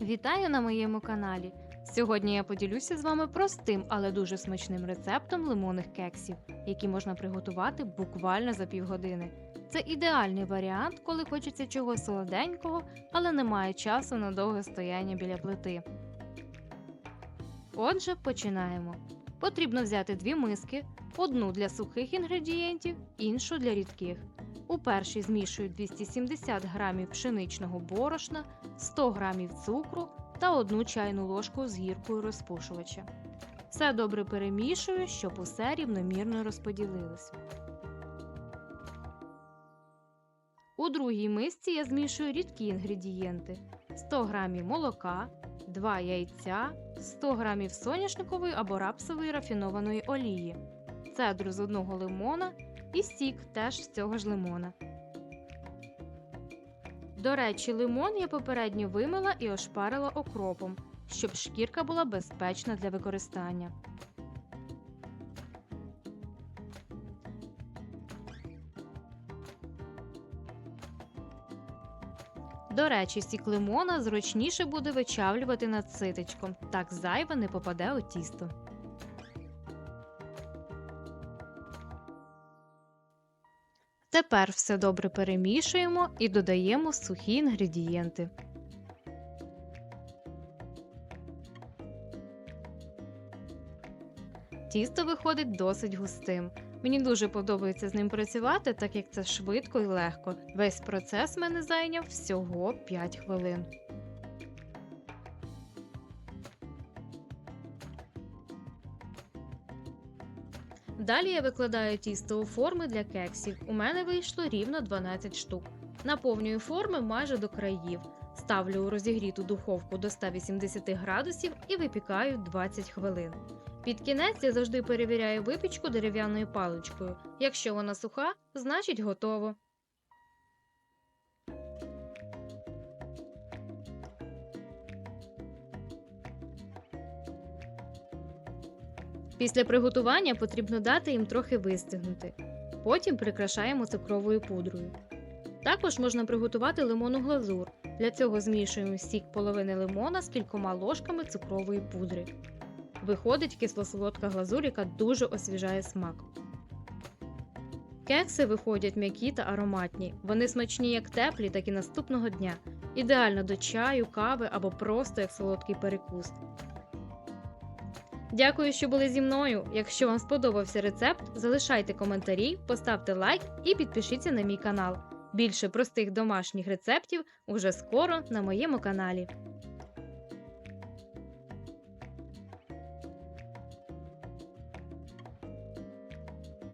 Вітаю на моєму каналі. Сьогодні я поділюся з вами простим, але дуже смачним рецептом лимонних кексів, які можна приготувати буквально за півгодини. Це ідеальний варіант, коли хочеться чогось солоденького, але немає часу на довге стояння біля плити. Отже, починаємо. Потрібно взяти дві миски, одну для сухих інгредієнтів, іншу для рідких. У першій змішую 270 г пшеничного борошна, 100 г цукру та 1 чайну ложку з гіркою розпушувача. Все добре перемішую, щоб усе рівномірно розподілилось. У другій мисці я змішую рідкі інгредієнти: 100 г молока, 2 яйця, 100 г соняшникової або рапсової рафінованої олії, цедру з одного лимона і сік теж з цього ж лимона. До речі, лимон я попередньо вимила і ошпарила окропом, щоб шкірка була безпечна для використання. До речі, сік лимона зручніше буде вичавлювати над ситечком, так зайве не попаде у тісто. Тепер все добре перемішуємо і додаємо сухі інгредієнти. Тісто виходить досить густим. Мені дуже подобається з ним працювати, так як це швидко і легко. Весь процес мене зайняв всього 5 хвилин. Далі я викладаю тісто у форми для кексів. У мене вийшло рівно 12 штук. Наповнюю форми майже до країв. Ставлю у розігріту духовку до 180 градусів і випікаю 20 хвилин. Під кінець я завжди перевіряю випічку дерев'яною паличкою. Якщо вона суха, значить готово. Після приготування потрібно дати їм трохи вистигнути. Потім прикрашаємо цукровою пудрою. Також можна приготувати лимонну глазур. Для цього змішуємо сік половини лимона з кількома ложками цукрової пудри. Виходить кисло-солодка глазур, яка дуже освіжає смак. Кекси виходять м'які та ароматні. Вони смачні як теплі, так і наступного дня. Ідеально до чаю, кави або просто як солодкий перекус. Дякую, що були зі мною. Якщо вам сподобався рецепт, залишайте коментарі, поставте лайк і підпишіться на мій канал. Більше простих домашніх рецептів уже скоро на моєму каналі.